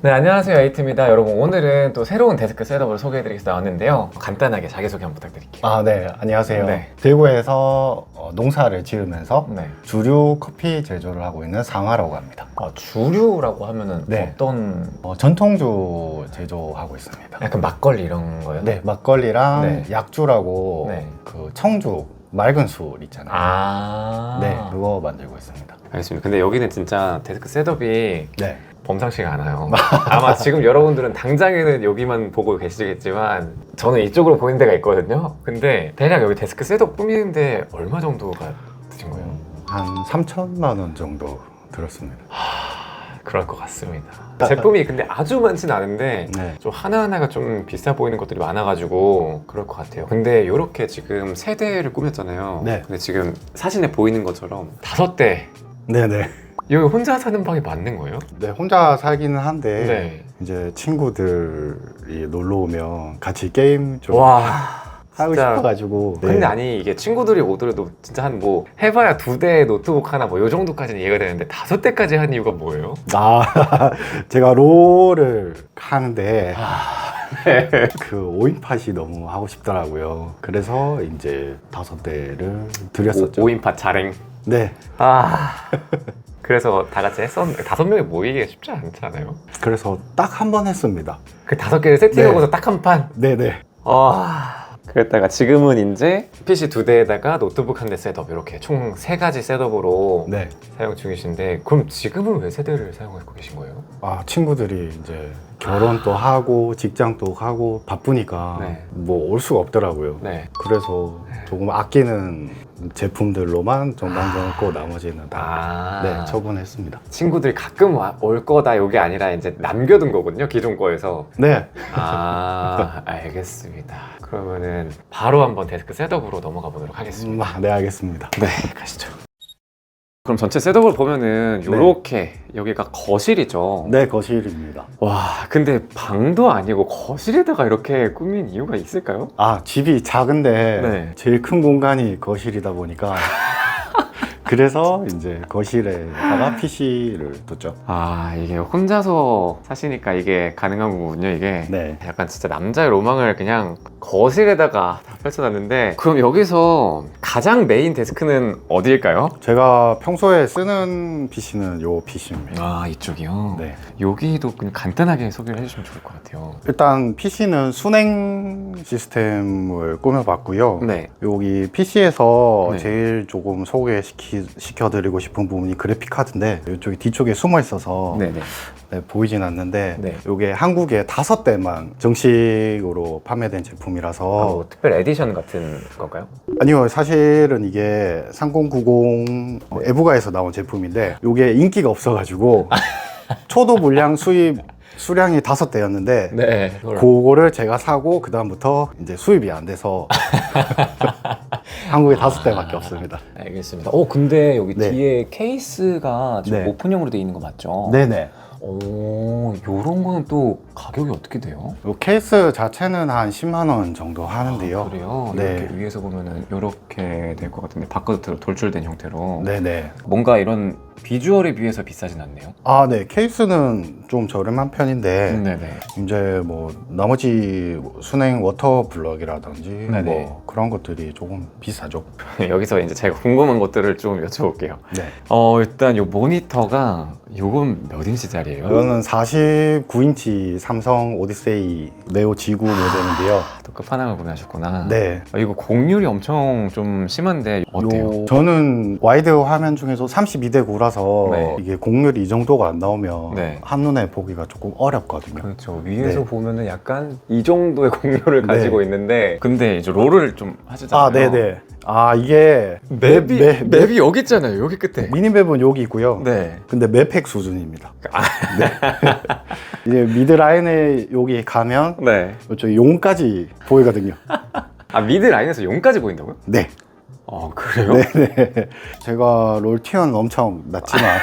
네, 안녕하세요. 에이트입니다. 여러분, 오늘은 또 새로운 데스크 셋업을 소개해드리기 위해서 나왔는데요. 간단하게 자기소개 한번 부탁드릴게요. 아, 네. 안녕하세요. 네. 대구에서 어, 농사를 지으면서 네. 주류 커피 제조를 하고 있는 상화라고 합니다. 아, 주류라고 하면은 네. 어떤 어, 전통주 제조하고 있습니다. 약간 막걸리 이런 거요? 네, 막걸리랑 네. 약주라고 네. 그 청주 맑은 술 있잖아요. 아. 네, 그거 만들고 있습니다. 알겠습니다. 근데 여기는 진짜 데스크 셋업이 네. 범상치가 않아요. 아마 지금 여러분들은 당장에는 여기만 보고 계시겠지만 저는 이쪽으로 보이는 데가 있거든요. 근데 대략 여기 데스크 셋업 꾸미는데 얼마 정도가 드신 거예요? 한 3천만 원 정도 들었습니다. 그럴 것 같습니다. 제품이 근데 아주 많진 않은데 네. 좀 하나하나가 좀 비싸 보이는 것들이 많아가지고 그럴 것 같아요. 근데 이렇게 지금 세 대를 꾸몄잖아요. 네. 근데 지금 사진에 보이는 것처럼 다섯 대. 네, 네. 여기 혼자 사는 방이 맞는 거예요? 네, 혼자 살기는 한데 네. 이제 친구들이 놀러 오면 같이 게임 좀 와. 하고 진짜. 싶어가지고. 네. 근데 아니 이게 친구들이 오더라도 진짜 한 뭐 해봐야 두 대 노트북 하나 뭐 요 정도까지는 이해가 되는데 다섯 대까지 한 이유가 뭐예요? 아, 제가 롤을 하는데 그 5인 팟이 너무 하고 싶더라고요. 그래서 이제 다섯 대를 드렸었죠. 오, 인팟 자랭. 네. 아. 그래서 다 같이 했었는데 다섯 명이 모이기가 쉽지 않잖아요. 그래서 딱 한 번 했습니다. 그 다섯 개를 세팅하고서 딱 한 판. 네네. 아. 그랬다가 지금은 이제 PC 두 대에다가 노트북 한 대 셋업 이렇게 총 세 가지 셋업으로 네. 사용 중이신데 그럼 지금은 왜 세 대를 사용하고 계신 거예요? 아, 친구들이 이제 결혼도 하고 직장도 하고 바쁘니까 네. 뭐 올 수가 없더라고요. 네. 그래서 조금 아끼는 제품들로만 좀 남겨놓고 나머지는 다 아. 네, 처분했습니다. 친구들이 가끔 와- 올 거다 요게 아니라 이제 남겨둔 거군요 기존 거에서 네. 아 알겠습니다 그러면은 바로 한번 데스크 셋업으로 넘어가 보도록 음, 하겠습니다 아, 네, 알겠습니다. 네 가시죠 그럼 전체 셋업을 보면은 요렇게 여기가 거실이죠 네, 거실입니다. 와 근데 방도 아니고 거실에다가 이렇게 꾸민 이유가 있을까요? 아, 집이 작은데 네. 제일 큰 공간이 거실이다 보니까 그래서 이제 거실에다가 PC를 뒀죠. 아 이게 혼자서 사시니까 이게 가능한 거군요 이게 네. 약간 진짜 남자의 로망을 그냥 거실에다가 다 펼쳐놨는데 그럼 여기서 가장 메인 데스크는 어디일까요? 제가 평소에 쓰는 PC는 요 PC입니다. 아 이쪽이요? 네. 여기도 그냥 간단하게 소개를 해주시면 좋을 것 같아요 일단 PC는 순행 시스템을 꾸며봤고요. 네 여기 PC에서 네. 제일 조금 소개시키, 시켜드리고 싶은 부분이 그래픽 카드인데 이쪽이 뒤쪽에 숨어 있어서 네네 네, 보이진 않는데 네. 이게 한국에 다섯 대만 정식으로 판매된 제품이라서 뭐 특별 에디션 같은 건가요? 아니요 사실은 이게 3090 에브가에서 나온 제품인데 이게 인기가 없어가지고 초도 물량 수입 수량이 다섯 대였는데 네 그거를 제가 사고 그 다음부터 이제 수입이 안 돼서 한국에 다섯 대밖에 없습니다. 알겠습니다. 어 근데 여기 네. 뒤에 케이스가 지금 네. 오픈형으로 되어 있는 거 맞죠? 네네. 오 요런 거는 또 가격이 어떻게 돼요? 요 케이스 자체는 한 10만 원 정도 하는데요. 아, 그래요? 네. 이렇게 위에서 보면은 이렇게 될 것 같은데 바깥으로 돌출된 형태로 네네. 뭔가 이런 비주얼에 비해서 비싸진 않네요 아, 네. 케이스는 좀 저렴한 편인데 네네 이제 뭐 나머지 순행 워터 블럭이라든지 네네. 뭐 그런 것들이 조금 비싸죠. 여기서 이제 제가 궁금한 것들을 좀 여쭤볼게요 네. 어 일단 요 모니터가 요건 몇 인치짜리예요? 이거는 49인치 삼성 오디세이 네오 지구 모델인데요. 또 끝판왕을 구매하셨구나 네. 어, 이거 공률이 엄청 좀 심한데 어때요? 요- 저는 와이드 화면 중에서 32대 9라서 네. 이게 공률이 이 정도가 안 나오면 네. 한눈에 보기가 조금 어렵거든요. 그렇죠 위에서 네. 보면은 약간 이 정도의 공률을 네. 가지고 있는데 근데 이제 롤을 좀 하시잖아요 아, 네네. 아, 이게 맵이 맵- 맵- 맵이 여기 있잖아요 여기 끝에 미니맵은 여기 있고요. 네 근데 맵팩 수준입니다. 아. 네. 이제 미드라인에 여기 가면 네. 이쪽 용까지 보이거든요. 아 미드 라인에서 용까지 보인다고요? 네. 아 그래요? 네네. 제가 롤티언 엄청 낮지만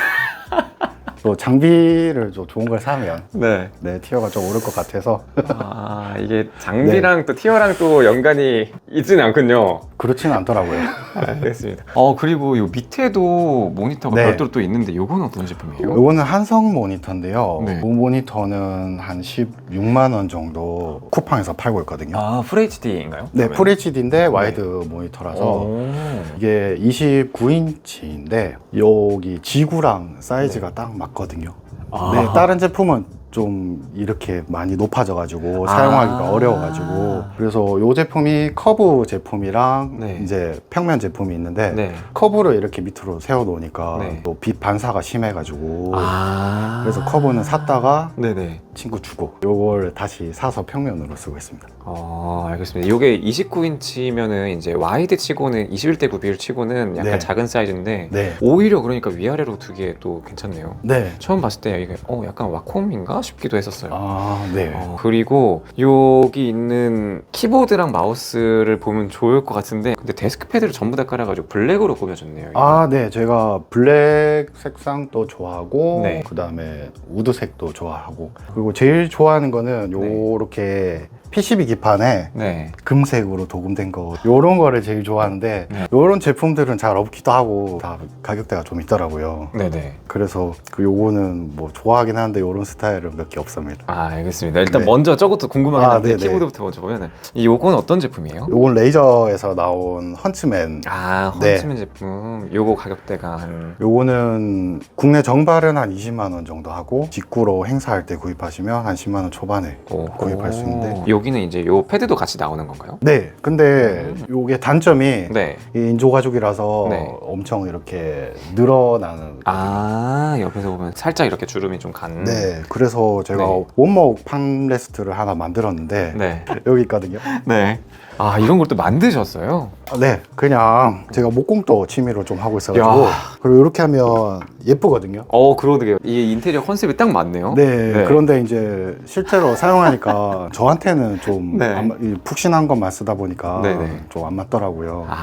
또 장비를 좀 좋은 걸 사면 네. 네 티어가 좀 오를 것 같아서 아 이게 장비랑 또 티어랑 또 연관이 있지는 않군요. 그렇지는 않더라고요. 알겠습니다. 어 그리고 요 밑에도 모니터가 네. 별도로 또 있는데 요건 어떤 제품이에요? 이거는 한성 모니터인데요. 네. 이 모니터는 한 16만 원 정도 쿠팡에서 팔고 있거든요. 아 FHD인가요? 네, FHD인데 와이드 모니터라서 오. 이게 29인치인데 여기 지구랑 사이즈가 딱 맞 거든요. 아. 네, 다른 제품은 좀 이렇게 많이 높아져가지고 아. 사용하기가 어려워가지고 그래서 이 제품이 커브 제품이랑 네. 이제 평면 제품이 있는데 네. 커브를 이렇게 밑으로 세워놓으니까 네. 또빛 반사가 심해가지고 아. 그래서 커브는 샀다가 네네. 친구 주고 요걸 다시 사서 평면으로 쓰고 있습니다. 어, 알겠습니다. 이게 29인치면은 이제 와이드 치고는 21대 9 비율 치고는 약간 네. 작은 사이즈인데 네. 오히려 그러니까 위아래로 두기에 또 괜찮네요. 네. 처음 봤을 때 이게 어 약간 와콤인가 싶기도 했었어요. 아, 네. 어, 그리고 여기 있는 키보드랑 마우스를 보면 좋을 것 같은데 근데 데스크 패드를 전부 다 깔아가지고 블랙으로 꾸며줬네요. 이거. 아, 네. 제가 블랙 색상도 좋아하고, 네. 그 다음에 우드색도 좋아하고, 그리고 제일 좋아하는 거는 네. 요렇게 PCB 기판에 네. 금색으로 도금된 거, 요런 거를 제일 좋아하는데, 네. 요런 제품들은 잘 없기도 하고, 다 가격대가 좀 있더라고요. 네네. 그래서 그 요거는 뭐 좋아하긴 하는데 요런 스타일은 몇 개 없습니다. 아 알겠습니다. 일단 네. 먼저 저것도 궁금하긴 아, 한데 네네. 키보드부터 먼저 보면은 이 요건 어떤 제품이에요? 요건 레이저에서 나온 헌츠맨. 아 네. 헌츠맨 제품. 요거 가격대가 한 요거는 국내 정발은 한 20만 원 정도 하고 직구로 행사할 때 구입하시면 한 10만 원 초반에 오, 구입할 수 있는데. 여기 는 이제 요 패드도 같이 나오는 건가요? 네 근데 요게 단점이 네. 이 인조가죽이라서 네. 엄청 이렇게 늘어나는 아 옆에서 보면 살짝 이렇게 주름이 좀 간. 네 그래서 제가 네. 원목 팜레스트를 하나 만들었는데 네. 여기 있거든요 네. 아 이런 걸 또 만드셨어요? 아, 네 그냥 제가 목공도 취미로 좀 하고 있어가지고 야. 그리고 이렇게 하면 예쁘거든요 어 그러게요. 이 인테리어 컨셉이 딱 맞네요. 네, 그런데 이제 실제로 사용하니까 저한테는 좀 네. 안 맞- 이 푹신한 것만 쓰다 보니까 네네. 좀 안 맞더라고요. 아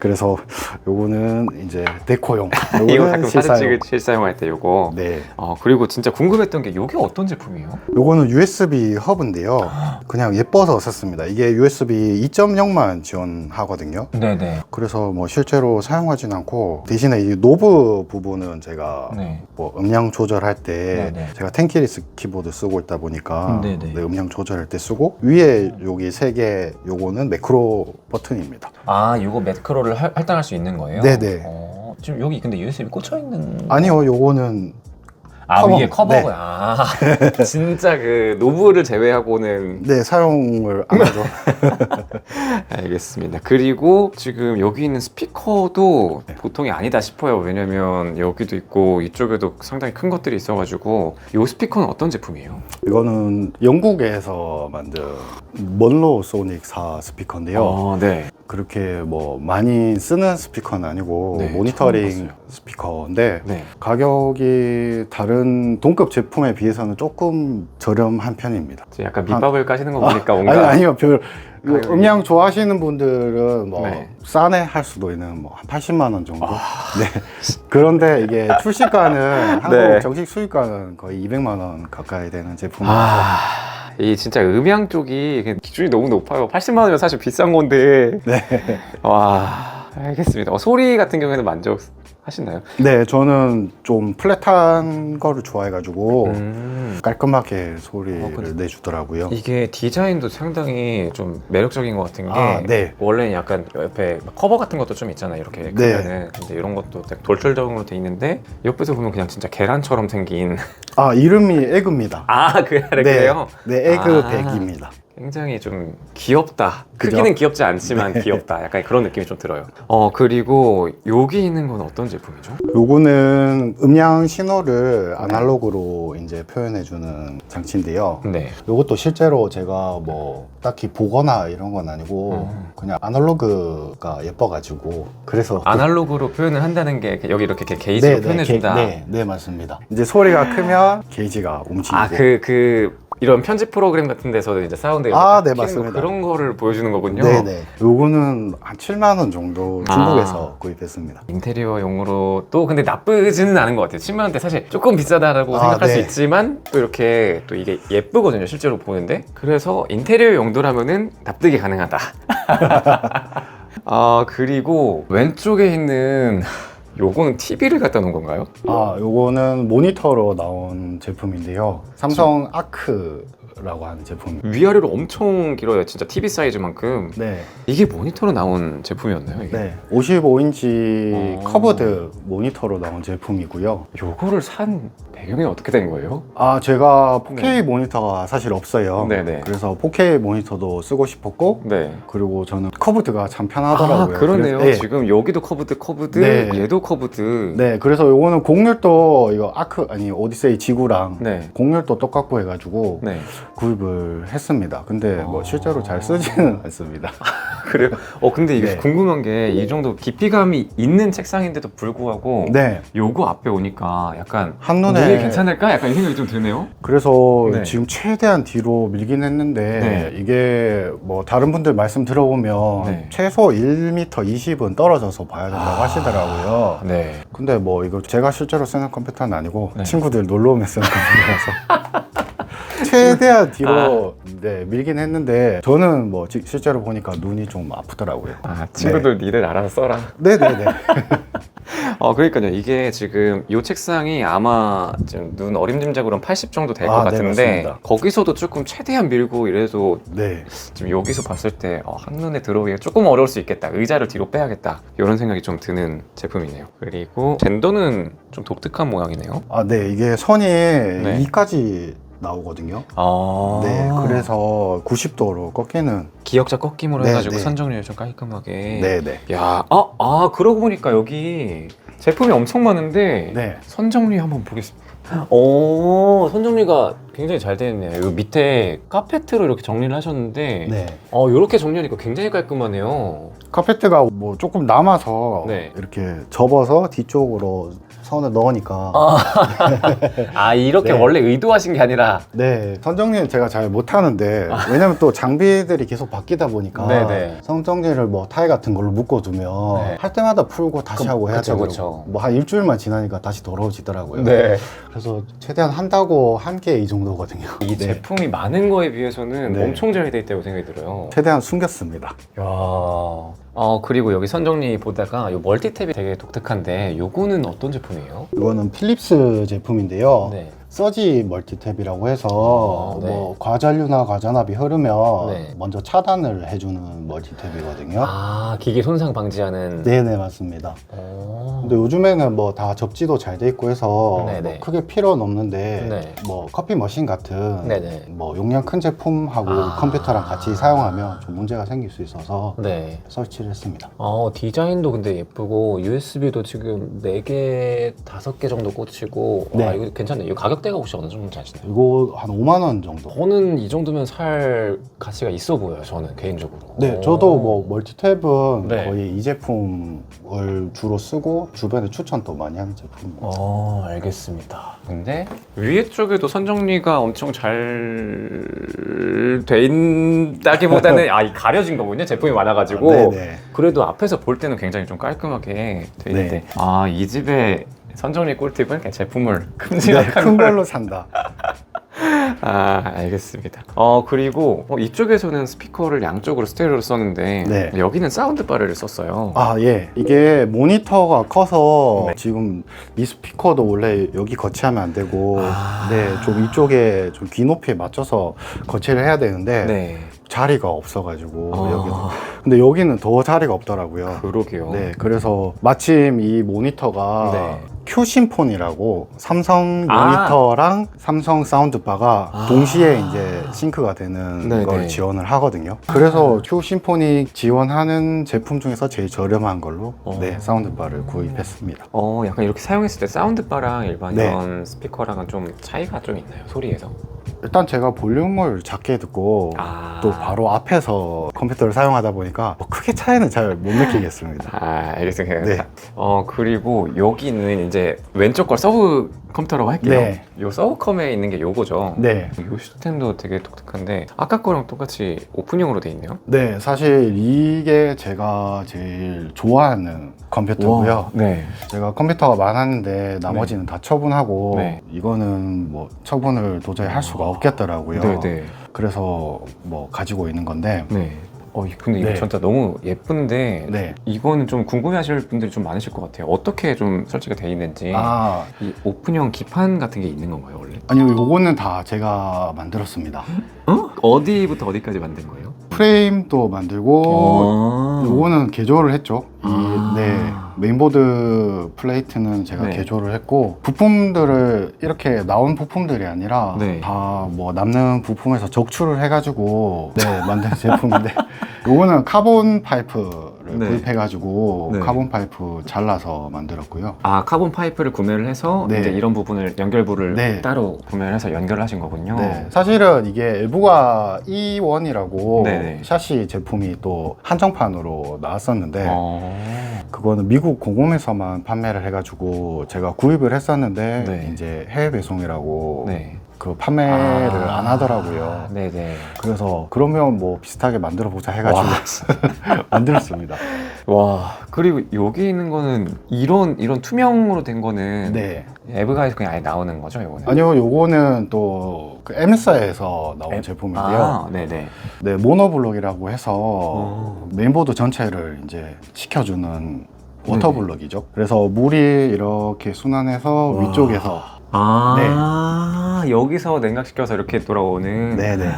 그래서 요거는 이제 데코용. 이거 요거는 가끔 사진 실사용. 찍을 실사용할 때 요거. 네, 어 그리고 진짜 궁금했던 게 요게 어떤 제품이에요? 요거는 USB 허브인데요. 그냥 예뻐서 샀습니다. 이게 USB 2.0만 지원하거든요. 네네. 그래서 뭐 실제로 사용하진 않고 대신에 이 노브 부분은 제가 네. 뭐 음량 조절할 때 네네. 제가 텐키리스 키보드 쓰고 있다 보니까 네 네. 네, 음량 조절할 때 쓰고 위에 여기 세 개 요거는 매크로 버튼입니다. 아 요거 매크로를 할, 할당할 수 있는 거예요? 네네. 어, 지금 여기 근데 USB 꽂혀 있는. 아니요, 요거는 아 커버. 위에 커버가 네. 아 진짜 그 노브를 제외하고는 네 사용을 안 하죠. 알겠습니다. 그리고 지금 여기 있는 스피커도 네. 보통이 아니다 싶어요. 왜냐면 여기도 있고 이쪽에도 상당히 큰 것들이 있어가지고 이 스피커는 어떤 제품이에요? 이거는 영국에서 만든 먼로 소닉사 스피커인데요. 어, 네. 그렇게 뭐 많이 쓰는 스피커는 아니고 네, 처음 모니터링 봤어요. 스피커인데 네. 가격이 다른 동급 제품에 비해서는 조금 저렴한 편입니다. 약간 밑밥을 까시는 거 보니까 뭔가 아니 아니요 별 가격이- 음량 좋아하시는 분들은 뭐 네. 싸네 할 수도 있는 뭐 한 80만 원 정도. 네. 그런데 이게 출시가는 한국 네. 정식 수입가는 거의 200만 원 가까이 되는 제품. 아, 이 진짜 음향 쪽이 기준이 너무 높아요. 80만 원이면 사실 비싼 건데. 네. 와, 알겠습니다. 어, 소리 같은 경우에는 만족 하시나요? 네, 저는 좀 플랫한 거를 좋아해가지고 음. 깔끔하게 소리를 어, 근데- 내주더라고요. 이게 디자인도 상당히 좀 매력적인 것 같은 게 아, 네. 원래는 약간 옆에 커버 같은 것도 좀 있잖아요 이렇게 네. 크면은 근데 이런 것도 딱 돌출적으로 돼 있는데 옆에서 보면 그냥 진짜 계란처럼 생긴 아 이름이 에그입니다. 아 그, 그래요? 네, 에그 아. 백입니다. 굉장히 좀 귀엽다. 그죠? 크기는 귀엽지 않지만 귀엽다. 약간 그런 느낌이 좀 들어요. 어 그리고 여기 있는 건 어떤 제품이죠? 요거는 음량 신호를 아날로그로 이제 표현해주는 장치인데요. 네. 요것도 실제로 제가 뭐 딱히 보거나 이런 건 아니고 음. 그냥 아날로그가 예뻐가지고 그래서 아날로그로 표현을 한다는 게 여기 이렇게 게이지로 표현해준다. 네, 네, 맞습니다. 이제 소리가 크면 게이지가 움직이고 아 그 그 이런 편집 프로그램 같은 데서도 이제 사운드 이렇게 아, 딱 네, 키는 거 맞습니다. 그런 거를 보여주는 거군요. 네네. 요거는 한 7만 원 정도 아. 중국에서 구입했습니다. 인테리어용으로 또 근데 나쁘지는 않은 것 같아요. 10만 원대 사실 조금 비싸다라고 아, 생각할 수 네. 있지만 또 이렇게 또 이게 예쁘거든요. 실제로 보는데 그래서 인테리어 용도라면은 납득이 가능하다. 아 그리고 왼쪽에 있는 요거는 TV를 갖다 놓은 건가요? 아, 요거는 모니터로 나온 제품인데요. 삼성 아크 라고 하는 제품. 위아래로 엄청 길어요. 진짜 TV 사이즈만큼. 네. 이게 모니터로 나온 제품이었나요? 이게? 네. 55인치 어. 커버드 모니터로 나온 제품이고요. 요거를 산 배경이 어떻게 된 거예요? 아, 제가 4K 모니터가 사실 없어요. 네네. 그래서 4K 모니터도 쓰고 싶었고, 네. 그리고 저는 커브드가 참 편하더라고요. 아 그러네요. 그래서- 네. 지금 여기도 커브드 커브드 네. 얘도 커브드. 네, 그래서 요거는 곡률도 이거 아크 아니 오디세이 지구랑 네. 곡률도 똑같고 해가지고 네. 구입을 했습니다. 근데 뭐 아. 실제로 잘 쓰지는 않습니다. 그래요? 어 근데 이게 네. 궁금한 게 이 정도 깊이감이 있는 책상인데도 불구하고 네, 요거 앞에 오니까 약간 한눈에 눈이 괜찮을까? 약간 이 생각이 좀 드네요. 그래서 네. 지금 최대한 뒤로 밀긴 했는데 네. 이게 뭐 다른 분들 말씀 들어보면 네. 최소 1m 20은 떨어져서 봐야 된다고 아. 하시더라고요. 네. 근데 뭐 이거 제가 실제로 쓰는 컴퓨터는 아니고 네. 친구들 놀러 오면 쓰는 컴퓨터라서 최대한 뒤로 아. 네, 밀긴 했는데 저는 뭐 지- 실제로 보니까 눈이 좀 아프더라고요. 아 친구들 니들 알아서 써라. 네네네. 어 그러니까요. 이게 지금 이 책상이 아마 지금 눈 어림짐작으로는 80 정도 될 것 아, 네, 같은데 맞습니다. 거기서도 조금 최대한 밀고 이래도 네. 지금 여기서 봤을 때 어, 한눈에 들어오기가 조금 어려울 수 있겠다. 의자를 뒤로 빼야겠다. 이런 생각이 좀 드는 제품이네요. 그리고 젠더는 좀 독특한 모양이네요. 아, 네. 이게 선이 네. 2까지 나오거든요. 아. 네. 그래서 90도로 꺾이는. 기역자 꺾임으로 네, 해가지고 네. 선 정리를 좀 깔끔하게. 네 네. 야, 아, 아 그러고 보니까 여기 제품이 엄청 많은데 네. 선 정리 한번 보겠습니다. 오, 선 정리가 굉장히 잘 되어 있네요. 이 밑에 카페트로 이렇게 정리를 하셨는데, 네. 어, 이렇게 정리하니까 굉장히 깔끔하네요. 카페트가 뭐 조금 남아서 네. 이렇게 접어서 뒤쪽으로 선을 넣으니까 아, 이렇게 네. 원래 의도하신 게 아니라. 네 선정리는 제가 잘 못하는데 왜냐면 또 장비들이 계속 바뀌다 보니까 아. 네네. 선정리를 뭐 타일 같은 걸로 묶어두면 네. 할 때마다 풀고 다시 그- 하고 해야 그쵸, 되고 그쵸. 뭐한 일주일만 지나니까 다시 더러워지더라고요 네. 그래서 최대한 한다고 한 게 이 정도거든요 이 네. 제품이 많은 거에 비해서는 네. 엄청 잘 돼 있다고 생각이 들어요. 최대한 숨겼습니다 야. 어, 그리고 여기 선정리 보다가 이 멀티탭이 되게 독특한데, 요거는 어떤 제품이에요? 이거는 필립스 제품인데요 네. 서지 멀티탭이라고 해서 아, 네. 뭐 과전류나 과전압이 흐르면 네. 먼저 차단을 해주는 멀티탭이거든요. 아, 기계 손상 방지하는. 네네 맞습니다. 어. 근데 요즘에는 뭐 다 접지도 잘 돼 있고 해서. 뭐 크게 필요는 없는데 네. 뭐 커피 머신 같은 네네. 뭐 용량 큰 제품하고 아. 컴퓨터랑 같이 사용하면 좀 문제가 생길 수 있어서 네. 설치를 했습니다. 어, 디자인도 근데 예쁘고 USB도 지금 4개, 5개 정도 꽂히고 와, 네. 이거 괜찮네. 이 가격 대가 혹시 어느 정도 아시나요? 이거 한 5만 원 정도. 저는 이 정도면 살 가치가 있어 보여요. 저는 개인적으로. 네, 오. 저도 뭐 멀티탭은 네. 거의 이 제품을 주로 쓰고 주변에 추천도 많이 하는 제품입니다. 어, 알겠습니다. 근데 위에 쪽에도 선정리가 엄청 잘 돼 있다기보다는 아, 이 가려진 거군요. 제품이 많아가지고. 네네. 그래도 앞에서 볼 때는 굉장히 좀 깔끔하게 돼 있는데 네. 아 이 집의 선정리 꿀팁은 그냥 제품을 네, 큼지막한 큰걸 걸로 산다. 아 알겠습니다. 어 그리고 어, 이쪽에서는 스피커를 양쪽으로 스테레오로 썼는데 네. 여기는 사운드 바를 썼어요. 아, 예. 이게 모니터가 커서 네. 지금 이 스피커도 원래 여기 거치하면 안 되고, 아. 네, 좀 이쪽에 좀 귀 높이에 맞춰서 거치를 해야 되는데, 네. 자리가 없어가지고, 아. 여기도. 근데 여기는 더 자리가 없더라고요. 그러게요. 네, 그래서 마침 이 모니터가 네. 큐심폰이라고 삼성 아. 모니터랑 삼성 사운드바가 아. 동시에 이제 싱크가 되는 네네. 걸 지원을 하거든요. 그래서 큐심포닉 지원하는 제품 중에서 제일 저렴한 걸로 어. 네, 사운드바를 구입했습니다. 어 약간 이렇게 사용했을 때 사운드 바랑 일반 네. 이런 스피커랑은 좀 차이가 좀 있나요? 소리에서? 일단 제가 볼륨을 작게 듣고 아. 또 바로 앞에서 컴퓨터를 사용하다 보니까 뭐 크게 차이는 잘 못 느끼겠습니다. 아, 알겠습니다. 네. 어, 그리고 여기는 이제 왼쪽 걸 서브 컴퓨터라고 할게요. 네. 요 서브컴에 있는 게 요거죠. 네. 요 시스템도 되게 독특한데 아까 거랑 똑같이 오픈형으로 돼 있네요. 네, 사실 이게 제가 제일 좋아하는 컴퓨터고요. 네. 제가 컴퓨터가 많았는데 나머지는 다 처분하고 네. 이거는 뭐 처분을 도저히 할 수가 없겠더라고요. 네, 네. 그래서 뭐 가지고 있는 건데 네. 어, 이- 근데 이거 네. 진짜 너무 예쁜데 네. 이거는 좀 궁금해하실 분들이 좀 많으실 것 같아요. 어떻게 좀 설치가 돼 있는지. 아, 이 오픈형 기판 같은 게 있는 건가요, 원래? 아니요, 요거는 다 제가 만들었습니다. 어? 어디부터 어디까지 만든 거예요? 프레임도 만들고 어. 요거는 개조를 했죠. 이, 아. 네. 메인보드 플레이트는 제가 네. 개조를 했고 부품들을 이렇게 나온 부품들이 아니라 네. 다 뭐 남는 부품에서 적출을 해가지고 네 만든 제품인데 요거는 카본 파이프 를 네. 구입해가지고 네. 카본 파이프 잘라서 만들었고요. 아 카본 파이프를 구매를 해서 네. 이제 이런 부분을 연결부를 네. 따로 구매를 해서 연결을 하신 거군요. 네, 사실은 이게 엘부가 E1이라고 네네. 샤시 제품이 또 한정판으로 나왔었는데 어. 그거는 미국 공홈에서만 판매를 해가지고 제가 구입을 했었는데 네. 이제 해외 배송이라고 네. 그 판매를 아. 안 하더라고요. 네네. 그래서 그러면 뭐 비슷하게 만들어 보자 해가지고 만들었습니다. 와 그리고 여기 있는 거는 이런 이런 투명으로 된 거는 네. 에브가에서 그냥 아예 나오는 거죠, 이거는? 아니요, 요거는 또그 M사에서 나온 앱- 제품인데요. 아, 네네. 네, 모노블록이라고 해서 어. 메인보드 전체를 이제 식혀주는 워터블럭이죠. 그래서 물이 이렇게 순환해서 와. 위쪽에서 아 여기서 냉각시켜서 이렇게 돌아오는. 네네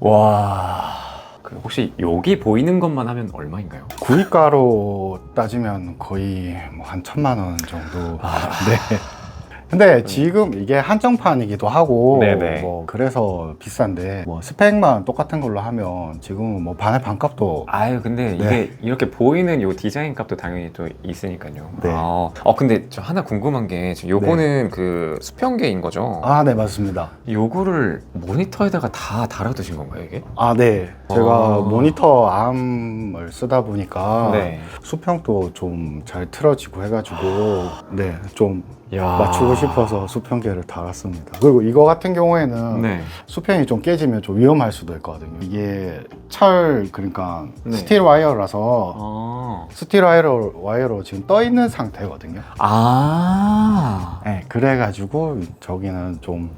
와. 그 혹시 여기 보이는 것만 하면 얼마인가요? 구입가로 따지면 거의 뭐한 천만 원 정도. 아. 네. 근데 지금 이게 한정판이기도 하고 네네. 뭐 그래서 비싼데 뭐 스펙만 똑같은 걸로 하면 지금은 뭐 반의 반값도 아유 근데 이게 네. 이렇게 보이는 요 디자인 값도 당연히 또 있으니까요. 네. 아, 어 근데 저 하나 궁금한 게 지금 요거는 그 수평계인 거죠? 아 네 맞습니다. 요거를 모니터에다가 다 달아두신 건가요 이게? 아 네 제가 아. 모니터 암을 쓰다 보니까 네. 수평도 좀 잘 틀어지고 해가지고 네 좀 야. 맞추고 싶어서 수평계를 달았습니다. 그리고 이거 같은 경우에는 네. 수평이 좀 깨지면 좀 위험할 수도 있거든요. 이게 철 그러니까 네. 스틸 와이어라서 아. 스틸 와이어 와이어로 지금 떠 있는 상태거든요. 아. 네, 그래가지고 저기는 좀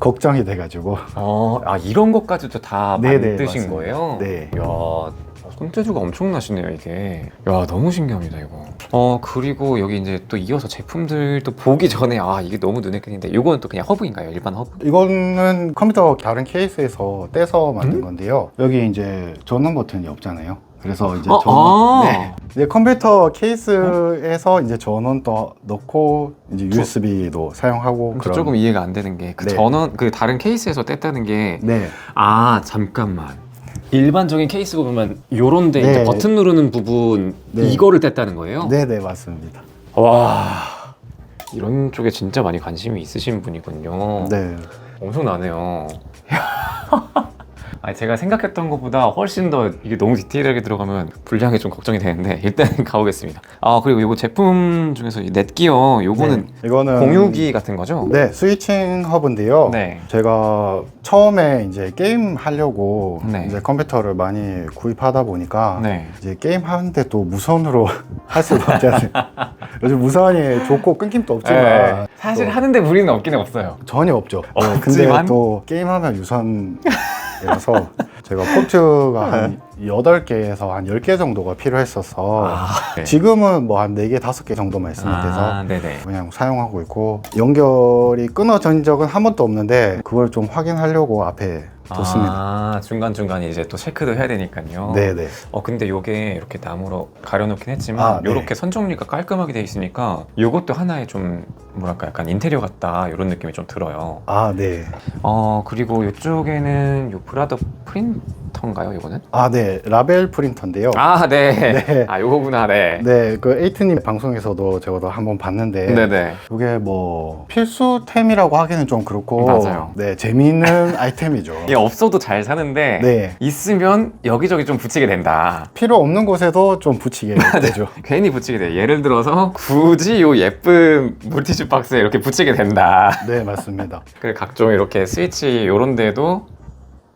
걱정이 돼가지고 어, 아 이런 것까지도 다 네네, 만드신 맞습니다. 거예요? 네. 야 손재주가 엄청나시네요 이게. 야 너무 신기합니다 이거. 어 그리고 여기 이제 또 이어서 제품들도 보기 전에 아 이게 너무 눈에 띄는데 이거는 또 그냥 허브인가요? 일반 허브? 이거는 컴퓨터 다른 케이스에서 떼서 만든 음? 건데요. 여기 이제 전원 버튼이 없잖아요. 그래서 이제 어, 전원, 아. 네. 이제 컴퓨터 케이스에서 이제 전원도 넣고 이제 USB도 사용하고 그래서 조금 이해가 안 되는 게 그 네. 전원 그 다른 케이스에서 뗐다는 게 네. 아 잠깐만 일반적인 케이스 보면 요런데 네. 이제 버튼 누르는 부분 네. 이거를 뗐다는 거예요? 네, 네, 맞습니다. 와 이런 쪽에 진짜 많이 관심이 있으신 분이군요. 네. 엄청나네요. 아니 제가 생각했던 것보다 훨씬 더 이게 너무 디테일하게 들어가면 분량이 좀 걱정이 되는데 일단 가보겠습니다. 아 그리고 이거 제품 중에서 이 넷기어 요거는 네. 이거는 공유기 같은 거죠? 네, 스위칭 허브인데요. 네. 제가 처음에 이제 게임 하려고 네. 이제 컴퓨터를 많이 구입하다 보니까 네. 이제 게임 하는데 또 무선으로 할 수가 없잖아요. 요즘 무선이 좋고 끊김도 없지만 네. 사실 또 하는데 무리는 없긴 없어요. 전혀 없죠. 없지만? 근데 또 게임하면 유선 이라서 제가 포트가 한 8개에서 한 10개 정도가 필요했어서 네. 지금은 뭐한 4개, 5개 정도만 있으면 돼서 아, 네네. 그냥 사용하고 있고 연결이 끊어진 적은 한 번도 없는데 그걸 좀 확인하려고 앞에 뒀습니다. 아 중간 중간 이제 또 체크도 해야 되니까요. 네네. 어 근데 요게 이렇게 나무로 가려놓긴 했지만 아, 네. 요렇게 선 정리가 깔끔하게 돼 있으니까 요것도 하나의 좀 뭐랄까 약간 인테리어 같다 이런 느낌이 좀 들어요. 아 네. 어 그리고 이쪽에는 요 브라더 프린터 프린터인가요, 이거는? 아, 네. 라벨 프린터인데요. 아, 네. 네. 아, 요거구나, 네. 네, 그 에이트님 방송에서도 제가 한번 봤는데 네, 네. 이게 뭐 필수템이라고 하기는 좀 그렇고 맞아요. 네, 재미있는 아이템이죠. 이게 없어도 잘 사는데 네. 있으면 여기저기 좀 붙이게 된다. 필요 없는 곳에도 좀 붙이게 되죠. 괜히 붙이게 돼. 예를 들어서 굳이 요 예쁜 물티슈 박스에 이렇게 붙이게 된다. 네, 맞습니다. 그래 각종 이렇게 스위치 요런 데도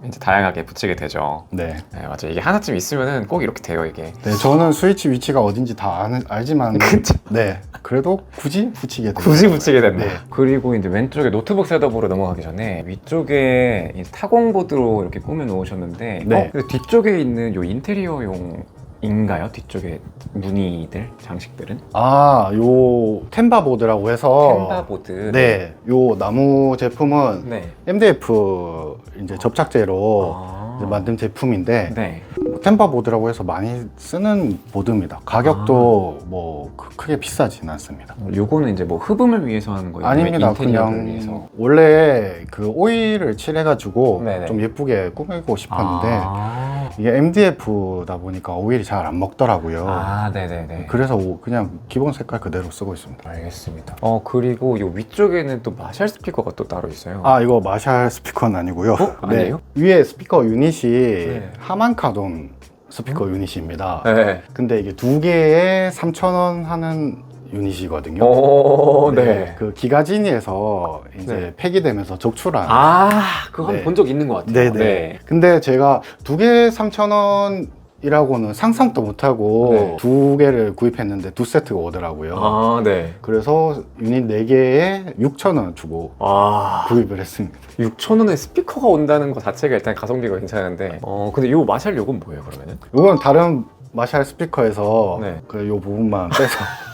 이제 다양하게 붙이게 되죠. 네. 네, 맞아요. 이게 하나쯤 있으면은 꼭 이렇게 돼요, 이게. 네, 저는 스위치 위치가 어딘지 다 아는, 알지만 그쵸. 네. 그래도 굳이 붙이게 돼요. 굳이 붙이게 된다. 네. 그리고 이제 왼쪽에 노트북 셋업으로 넘어가기 전에 위쪽에 이 타공보드로 이렇게 꾸며 놓으셨는데 네. 어, 뒤쪽에 있는 요 인테리어용 인가요? 뒤쪽에 무늬들, 장식들은? 아, 요 템바 보드라고 해서 캔바 보드. 네, 요 나무 제품은 네. MDF 이제 접착제로 아. 이제 만든 제품인데 네. 템바 보드라고 해서 많이 쓰는 보드입니다. 가격도 아. 뭐 크- 크게 비싸진 않습니다. 어, 요거는 이제 뭐 흡음을 위해서 하는 거예요? 아닙니다. 인테리어를 그냥 위해서? 원래 그 오일을 칠해가지고 네네. 좀 예쁘게 꾸미고 싶었는데 아, 이게 MDF다 보니까 오일이 잘 안 먹더라고요. 아 네네네. 그래서 오- 그냥 기본 색깔 그대로 쓰고 있습니다. 알겠습니다. 어 그리고 요 위쪽에는 또 마샬 스피커가 또 따로 있어요. 아 이거 마샬 스피커는 아니고요. 어? 아니에요? 네, 위에 스피커 유닛이 네. 하만카돈 스피커 유닛입니다. 네. 근데 이게 두 개에 3,000원 하는 유닛이거든요. 오, 네. 그 기가진이에서 이제 네. 폐기되면서 적출한. 아, 그거 네. 한번본 적 있는 것 같아요. 네네. 근데 제가 두 개 3,000원 이라고는 상상도 못하고 네. 두 개를 구입했는데 두 세트가 오더라고요. 아, 네. 그래서 유닛 네 개에 6,000원 주고 아, 구입을 했습니다. 6천 원에 스피커가 온다는 거 자체가 일단 가성비가 괜찮은데. 어, 근데 요 마샬 요건 뭐예요, 그러면은? 이건 다른 마샬 스피커에서 네. 그 요 부분만 빼서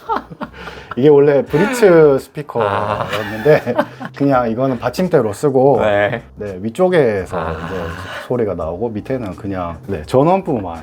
이게 원래 브리츠 스피커였는데 그냥 이거는 받침대로 쓰고 네. 네, 위쪽에서 아. 이제 소리가 나오고 밑에는 그냥 네, 전원부만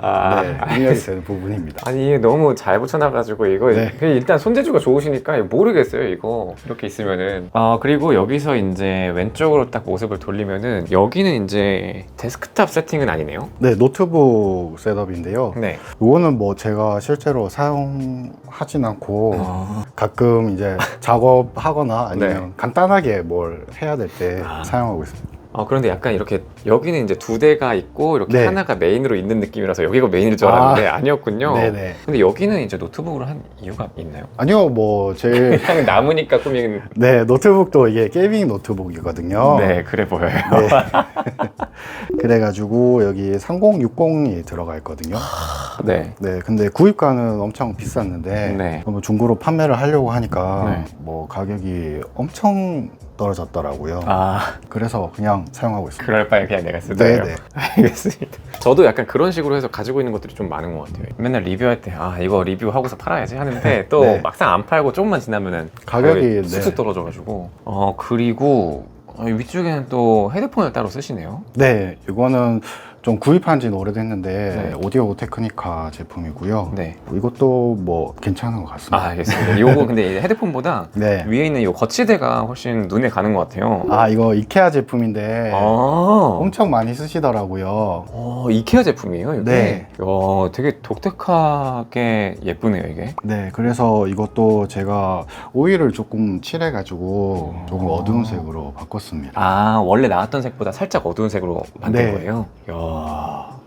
아, 네, 입력이 되는 부분입니다. 아니 이게 너무 잘 붙여놔가지고 이거 네. 그냥 일단 손재주가 좋으시니까 모르겠어요 이거 이렇게 있으면은 아 그리고 여기서 이제 왼쪽으로 딱 모습을 돌리면은 여기는 이제 데스크탑 세팅은 아니네요 네, 노트북 셋업인데요. 네 이거는 뭐 제가 실제로 사용하진 않고 아, 가끔 이제 작업하거나 아니면 네. 간단하게 뭘 해야 될때 아. 사용하고 있습니다. 아, 그런데 약간 이렇게 여기는 이제 두 대가 있고 이렇게 네. 하나가 메인으로 있는 느낌이라서 여기가 메인일 줄 알았는데 아. 니었군요 네네. 근데 여기는 이제 노트북으로 한 이유가 있나요? 아니요, 뭐 제일 그냥 남으니까 꾸미는 네 노트북도 이게 게이밍 노트북이거든요. 네 그래 보여요 네. 그래가지고 여기 3060이 들어가 있거든요. 네 네, 근데 구입가는 엄청 비쌌는데 네. 뭐 중고로 판매를 하려고 하니까 네. 뭐 가격이 엄청 떨어졌더라고요. 아 그래서 그냥 사용하고 있습니다. 그럴 바에 그냥 내가 쓰세요. 네네. 알겠습니다. 저도 약간 그런 식으로 해서 가지고 있는 것들이 좀 많은 것 같아요. 맨날 리뷰할 때, 아, 이거 리뷰하고서 팔아야지 하는데 또 네. 막상 안 팔고 조금만 지나면은 가격이, 네. 쑥쑥 떨어져가지고. 어, 그리고 어, 위쪽에는 또 헤드폰을 따로 쓰시네요. 네, 이거는 좀 구입한 지는 오래됐는데 네. 오디오 테크니카 제품이고요. 네. 이것도 뭐 괜찮은 것 아, 같습니다. 알겠습니다. 요거 근데 이 헤드폰보다 네. 위에 있는 이 거치대가 훨씬 눈에 가는 것 같아요. 아, 이거 이케아 제품인데 아. 엄청 많이 쓰시더라고요. 어, 이케아 제품이에요, 이게? 네. 야, 되게 독특하게 예쁘네요, 이게. 네, 그래서 이것도 제가 오일을 조금 칠해가지고 조금 아. 어두운 색으로 바꿨습니다. 아 원래 나왔던 색보다 살짝 어두운 색으로 만든 네. 거예요? 야.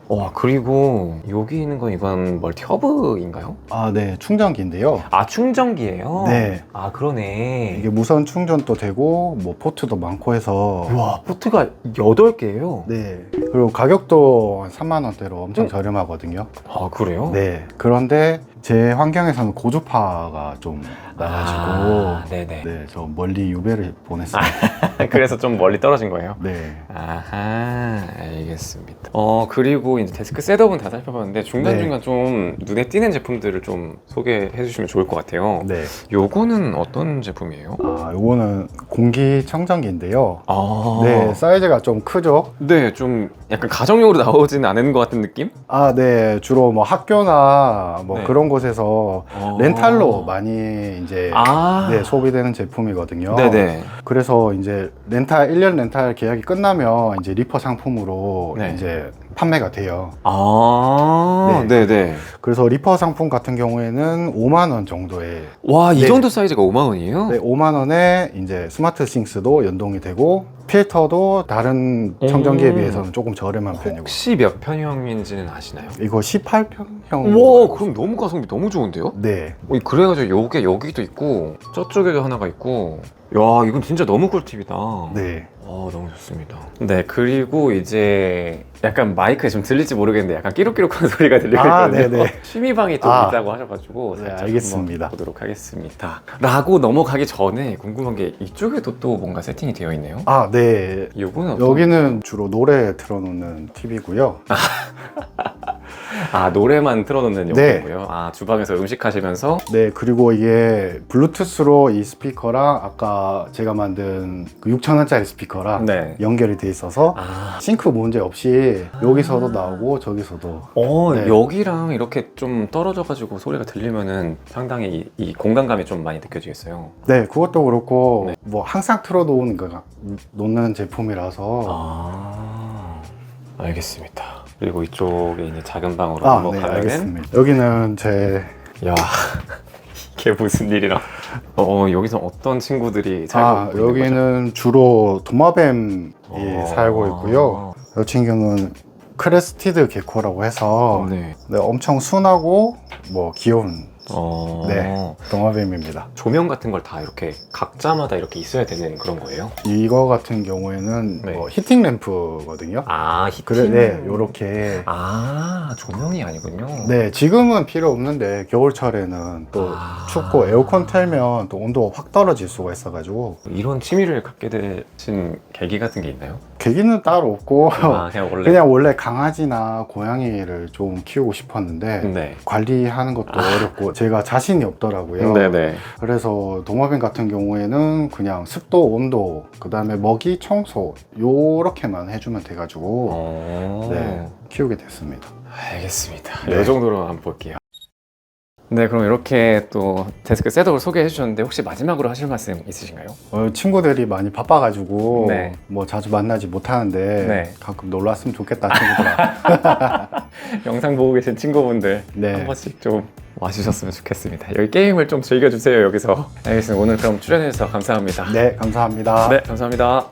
와 그리고 여기 있는 건 이건 멀티 허브인가요? 아, 네, 충전기인데요. 아 충전기예요? 네. 아 그러네. 이게 무선 충전도 되고 뭐 포트도 많고 해서 와 포트가 8개예요? 네. 그리고 가격도 한 3만 원대로 엄청 음. 저렴하거든요. 아 그래요? 네. 그런데 제 환경에서는 고주파가 좀 나가지고 아, 네네. 네, 저 멀리 유배를 보냈습니다. 그래서 좀 멀리 떨어진 거예요? 네. 아하 알겠습니다. 어 그리고 이제 데스크 셋업은 다 살펴봤는데 중간중간 좀 눈에 띄는 제품들을 좀 소개해 주시면 좋을 것 같아요. 네. 요거는 어떤 제품이에요? 아, 요거는 공기 청정기인데요. 아 네, 사이즈가 좀 크죠? 네, 좀 약간 가정용으로 나오진 않은 것 같은 느낌? 아, 네. 주로 뭐 학교나 뭐 네. 그런 곳 에서 렌탈로 많이 이제 아, 네, 소비되는 제품이거든요. 네네. 그래서 이제 렌탈 1년 렌탈 계약이 끝나면 이제 리퍼 상품으로 네. 이제 판매가 돼요. 아, 네, 네. 그래서 리퍼 상품 같은 경우에는 5만 원 정도에 와, 이 네. 정도 사이즈가 5만 원이에요? 네, 5만 원에 이제 스마트 싱스도 연동이 되고 필터도 다른 청정기에 음. 비해서는 조금 저렴한 편이고 혹시 몇 편형인지는 아시나요? 이거 18평형 와, 그럼 너무 가성비 너무 좋은데요? 네. 어, 그래가지고 요게 여기도 있고 저쪽에도 하나가 있고 야 이건 진짜 너무 꿀팁이다 네. 아 너무 좋습니다 네 그리고 이제 약간 마이크에 좀 들릴지 모르겠는데 약간 끼룩끼룩한 소리가 들리고 아, 있거든요 네네. 취미방이 좀 아. 있다고 하셔가지고 네, 살짝 알겠습니다. 한번 보도록 하겠습니다 라고 넘어가기 전에 궁금한 게 이쪽에도 또 뭔가 세팅이 되어 있네요 아, 네. 요거는 어떤- 여기는 주로 노래 틀어놓는 TV고요. 아 노래만 틀어놓는 네. 용도고요 아 주방에서 음식 하시면서 네, 그리고 이게 블루투스로 이 스피커랑 아까 제가 만든 그 6,000원짜리 스피커랑 네. 연결이 돼 있어서 아 싱크 문제 없이 여기서도 나오고 저기서도 어, 네. 여기랑 이렇게 좀 떨어져가지고 소리가 들리면은 상당히 이, 이 공간감이 좀 많이 느껴지겠어요. 네 그것도 그렇고 네. 뭐 항상 틀어놓는 거 놓는 제품이라서 아, 알겠습니다. 그리고 이쪽에 있는 작은 방으로 아, 네 넘어가면은 알겠습니다 여기는 제 야 이게 무슨 일이라? 어, 여기서 어떤 친구들이 살고 아, 있는 거죠? 여기는 주로 도마뱀이 어. 살고 있고요 이 친구는 크레스티드 개코라고 해서 네. 네, 엄청 순하고 뭐 귀여운 어, 네. 도마뱀입니다 조명 같은 걸 다 이렇게 각자마다 이렇게 있어야 되는 그런 거예요? 이거 같은 경우에는 네. 뭐 히팅 램프거든요 아, 히팅. 그래 네 요렇게 아, 조명이 아니군요. 네 지금은 필요 없는데 겨울철에는 또 아. 춥고 에어컨 틀면 또 온도가 확 떨어질 수가 있어가지고 이런 취미를 갖게 되신 계기 같은 게 있나요? 계기는 따로 없고 아, 그냥 원래 그냥 원래 강아지나 고양이를 좀 키우고 싶었는데 네. 관리하는 것도 어렵고 제가 자신이 없더라고요. 네네. 그래서 도마뱀 같은 경우에는 그냥 습도, 온도, 그 다음에 먹이, 청소 요렇게만 해주면 돼가지고 어... 네, 키우게 됐습니다. 알겠습니다. 네. 이 정도로 한번 볼게요. 네, 그럼 이렇게 또 데스크 셋업을 소개해 주셨는데 혹시 마지막으로 하실 말씀 있으신가요? 어, 친구들이 많이 바빠가지고 네. 뭐 자주 만나지 못하는데 네. 가끔 놀러 왔으면 좋겠다 친구들아. 영상 보고 계신 친구분들 네. 한 번씩 좀 와주셨으면 좋겠습니다. 여기 게임을 좀 즐겨주세요, 여기서. 알겠습니다. 오늘 그럼 출연해 주셔서 감사합니다. 네, 감사합니다. 네, 감사합니다.